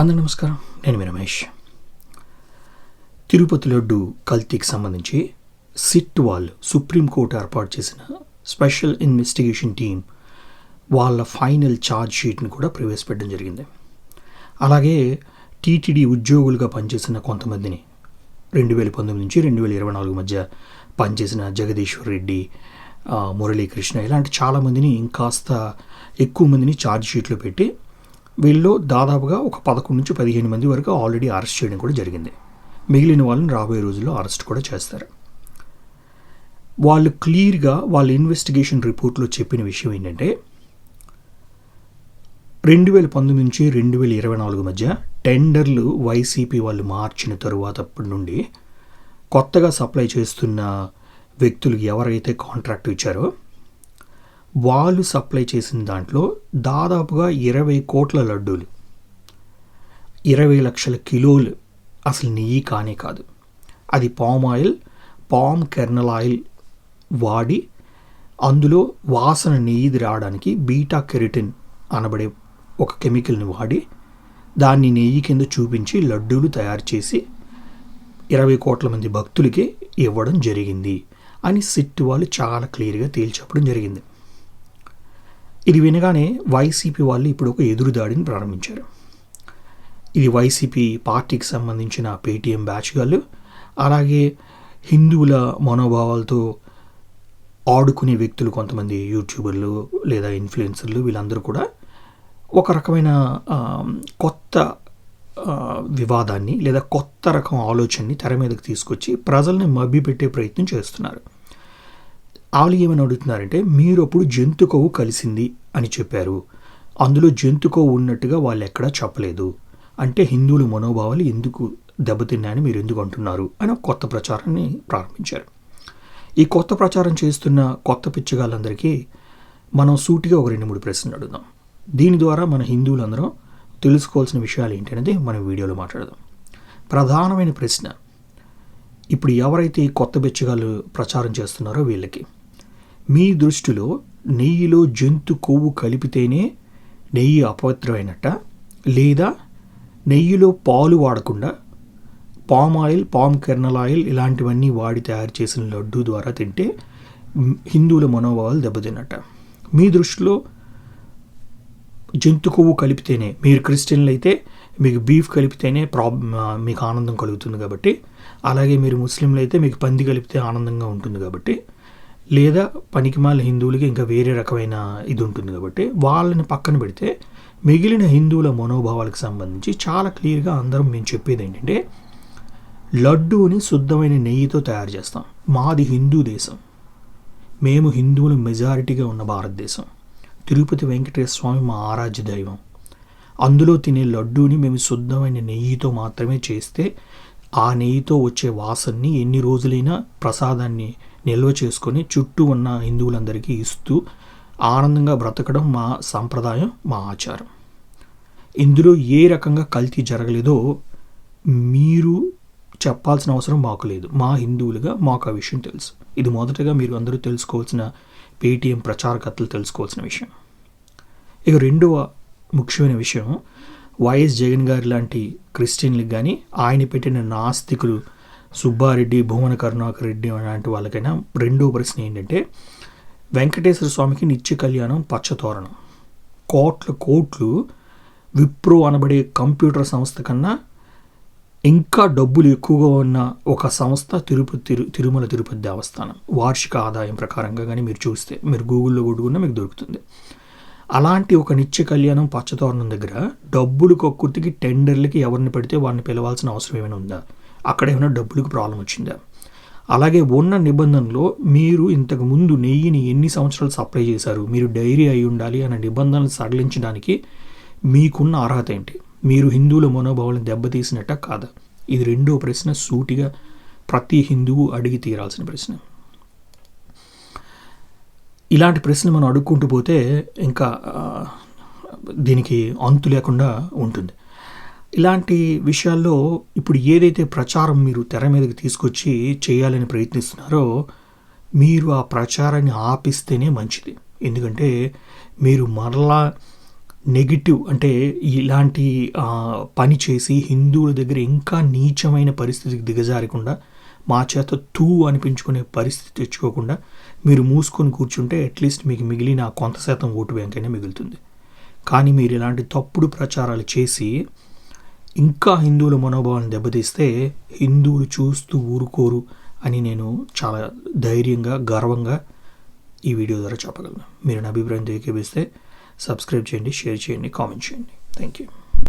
అందరూ నమస్కారం. నేను మీ రమేష్. తిరుపతి లడ్డు కల్తీకి సంబంధించి సిట్ వాళ్ళు సుప్రీంకోర్టు ఏర్పాటు చేసిన స్పెషల్ ఇన్వెస్టిగేషన్ టీం వాళ్ళ ఫైనల్ ఛార్జ్ షీట్ని కూడా ప్రవేశపెట్టడం జరిగింది. అలాగే టీటీడీ ఉద్యోగులుగా పనిచేసిన కొంతమందిని రెండు వేల పంతొమ్మిది నుంచి రెండు వేల ఇరవై నాలుగు మధ్య పనిచేసిన జగదీశ్వర్ రెడ్డి మురళీకృష్ణ ఇలాంటి చాలామందిని ఇంకాస్త ఎక్కువ మందిని ఛార్జ్ షీట్లో పెట్టి వీళ్ళు దాదాపుగా ఒక పదకొండు నుంచి పదిహేను మంది వరకు ఆల్రెడీ అరెస్ట్ చేయడం కూడా జరిగింది. మిగిలిన వాళ్ళని రాబోయే రోజుల్లో అరెస్ట్ కూడా చేస్తారు. వాళ్ళు క్లియర్గా వాళ్ళ ఇన్వెస్టిగేషన్ రిపోర్ట్లో చెప్పిన విషయం ఏంటంటే రెండు వేల పంతొమ్మిది నుంచి రెండు వేల ఇరవై నాలుగు మధ్య టెండర్లు వైసీపీ వాళ్ళు మార్చిన తరువాత అప్పటి నుండి కొత్తగా సప్లై చేస్తున్న వ్యక్తులు ఎవరైతే కాంట్రాక్ట్ ఇచ్చారో వాళ్ళు సప్లై చేసిన దాంట్లో దాదాపుగా ఇరవై కోట్ల లడ్డూలు ఇరవై లక్షల కిలోలు అసలు నెయ్యి కానే కాదు. అది palm oil palm kernel oil వాడి అందులో వాసన నెయ్యిది రావడానికి బీటా కెరిటిన్ అనబడే ఒక కెమికల్ని వాడి దాన్ని నెయ్యి కింద చూపించి లడ్డూలు తయారు చేసి ఇరవై కోట్ల మంది భక్తులకి ఇవ్వడం జరిగింది అని సిట్ వాళ్ళు చాలా క్లియర్గా తేల్చప్పడం జరిగింది. ఇది వినగానే వైసీపీ వాళ్ళు ఇప్పుడు ఒక ఎదురుదాడిని ప్రారంభించారు. ఇది వైసీపీ పార్టీకి సంబంధించిన పేటీఎం బ్యాచ్ గాళ్ళు అలాగే హిందువుల మనోభావాలతో ఆడుకునే వ్యక్తులు కొంతమంది యూట్యూబర్లు లేదా ఇన్ఫ్లుయెన్సర్లు వీళ్ళందరూ కూడా ఒక రకమైన కొత్త వివాదాన్ని లేదా కొత్త రకం ఆలోచనని తెర మీదకి తీసుకొచ్చి ప్రజల్ని మభ్యపెట్టే ప్రయత్నం చేస్తున్నారు. వాళ్ళు ఏమని అడుగుతున్నారంటే మీరు అప్పుడు జంతు కొవ్వు కలిసింది అని చెప్పారు. అందులో జంతు కొవ్వు ఉన్నట్టుగా వాళ్ళు ఎక్కడా చెప్పలేదు. అంటే హిందువుల మనోభావాలు ఎందుకు దెబ్బతిన్నాయని మీరు ఎందుకు అంటున్నారు అని ఒక కొత్త ప్రచారాన్ని ప్రారంభించారు. ఈ కొత్త ప్రచారం చేస్తున్న కొత్త పిచ్చగాళ్ళందరికీ మనం సూటిగా ఒక రెండు మూడు ప్రశ్నలు అడుగుదాం. దీని ద్వారా మన హిందువులందరం తెలుసుకోవాల్సిన విషయాలు ఏంటనేది మనం వీడియోలో మాట్లాడదాం. ప్రధానమైన ప్రశ్న ఇప్పుడు ఎవరైతే ఈ కొత్త బెచ్చగాళ్ళు ప్రచారం చేస్తున్నారో వీళ్ళకి మీ దృష్టిలో నెయ్యిలో జంతు కొవ్వు కలిపితేనే నెయ్యి అపవిత్రమైనట్ట? లేదా నెయ్యిలో పాలు వాడకుండా palm oil palm kernel oil ఇలాంటివన్నీ వాడి తయారు చేసిన లడ్డు ద్వారా తింటే హిందువుల మనోభావాలు దెబ్బతిన్నట్ట. మీ దృష్టిలో జంతు కొవ్వు కలిపితేనే మీరు క్రిస్టియన్లు అయితే మీకు బీఫ్ కలిపితేనే ప్రాబ్లం మీకు ఆనందం కలుగుతుంది కాబట్టి అలాగే మీరు ముస్లింలు అయితే మీకు పంది కలిపితే ఆనందంగా ఉంటుంది కాబట్టి లేదా పనికిమాల హిందువులకి ఇంకా వేరే రకమైన ఇది ఉంటుంది కాబట్టి వాళ్ళని పక్కన పెడితే మిగిలిన హిందువుల మనోభావాలకు సంబంధించి చాలా క్లియర్గా అందరం మేము చెప్పేది ఏంటంటే లడ్డూని శుద్ధమైన నెయ్యితో తయారు చేస్తాం. మాది హిందూ దేశం. మేము హిందువులు మెజారిటీగా ఉన్న భారతదేశం. తిరుపతి వెంకటేశ్వర స్వామి మా ఆరాధ్య దైవం. అందులో తినే లడ్డూని మేము శుద్ధమైన నెయ్యితో మాత్రమే చేస్తే ఆ నెయ్యితో వచ్చే వాసనని ఎన్ని రోజులైనా ప్రసాదాన్ని నిల్వ చేసుకొని చుట్టూ ఉన్న హిందువులందరికీ ఇస్తూ ఆనందంగా బ్రతకడం మా సంప్రదాయం మా ఆచారం. ఇందులో ఏ రకంగా కల్తీ జరగలేదో మీరు చెప్పాల్సిన అవసరం మాకు లేదు. మా హిందువులుగా మాకు ఆ విషయం తెలుసు. ఇది మొదటగా మీరు అందరూ తెలుసుకోవాల్సిన పేటీఎం ప్రచారకర్తలు తెలుసుకోవాల్సిన విషయం. ఇక రెండవ ముఖ్యమైన విషయం వైఎస్ జగన్ గారి లాంటి క్రిస్టియన్లకు కానీ ఆయన పెట్టిన నాస్తికులు సుబ్బారెడ్డి భువన కరుణాకర్ రెడ్డి అలాంటి వాళ్ళకైనా రెండో ప్రశ్న ఏంటంటే వెంకటేశ్వర స్వామికి నిత్య కళ్యాణం పచ్చతోరణం కోట్ల కోట్లు విప్రో అనబడే కంప్యూటర్ సంస్థ కన్నా ఇంకా డబ్బులు ఎక్కువగా ఉన్న ఒక సంస్థ తిరుపతి తిరు తిరుమల తిరుపతి దేవస్థానం. వార్షిక ఆదాయం ప్రకారంగా కానీ మీరు చూస్తే మీరు గూగుల్లో కొట్టుకున్నా మీకు దొరుకుతుంది. అలాంటి ఒక నిత్య కళ్యాణం పచ్చతోరణం దగ్గర డబ్బులు కొక్కుర్తికి టెండర్లకి ఎవరిని పెడితే వారిని పిలవాల్సిన అవసరం ఏమైనా ఉందా? అక్కడ ఏమైనా డబ్బులకు ప్రాబ్లం వచ్చిందా? అలాగే ఉన్న నిబంధనలో మీరు ఇంతకు ముందు నెయ్యిని ఎన్ని సంవత్సరాలు సప్లై చేశారు? మీరు డైరీ అయి ఉండాలి అనే నిబంధనలు సడలించడానికి మీకున్న అర్హత ఏంటి? మీరు హిందువుల మనోభావాలను దెబ్బతీసినట్ట కాదా? ఇది రెండో ప్రశ్న సూటిగా ప్రతి హిందువు అడిగి తీరాల్సిన ప్రశ్న. ఇలాంటి ప్రశ్నలు మనం అడుక్కుంటూ పోతే ఇంకా దీనికి అంతు లేకుండా ఉంటుంది. ఇలాంటి విషయాల్లో ఇప్పుడు ఏదైతే ప్రచారం మీరు తెర మీదకి తీసుకొచ్చి చేయాలని ప్రయత్నిస్తున్నారో మీరు ఆ ప్రచారాన్ని ఆపిస్తేనే మంచిది. ఎందుకంటే మీరు మరలా నెగిటివ్ అంటే ఇలాంటి పని చేసి హిందువుల దగ్గర ఇంకా నీచమైన పరిస్థితికి దిగజారకుండా మా చేత తూ అనిపించుకునే పరిస్థితి తెచ్చుకోకుండా మీరు మూసుకొని కూర్చుంటే అట్లీస్ట్ మీకు మిగిలిన కొంత శాతం ఓటు బ్యాంక్ అయినా మిగులుతుంది. కానీ మీరు ఇలాంటి తప్పుడు ప్రచారాలు చేసి ఇంకా హిందువుల మనోభావాలను దెబ్బతీస్తే హిందువులు చూస్తూ ఊరుకోరు అని నేను చాలా ధైర్యంగా గర్వంగా ఈ వీడియో ద్వారా చెప్పగలను. మీరు నా అభిప్రాయం ఏకీపిస్తే సబ్స్క్రైబ్ చేయండి షేర్ చేయండి కామెంట్ చేయండి. Thank you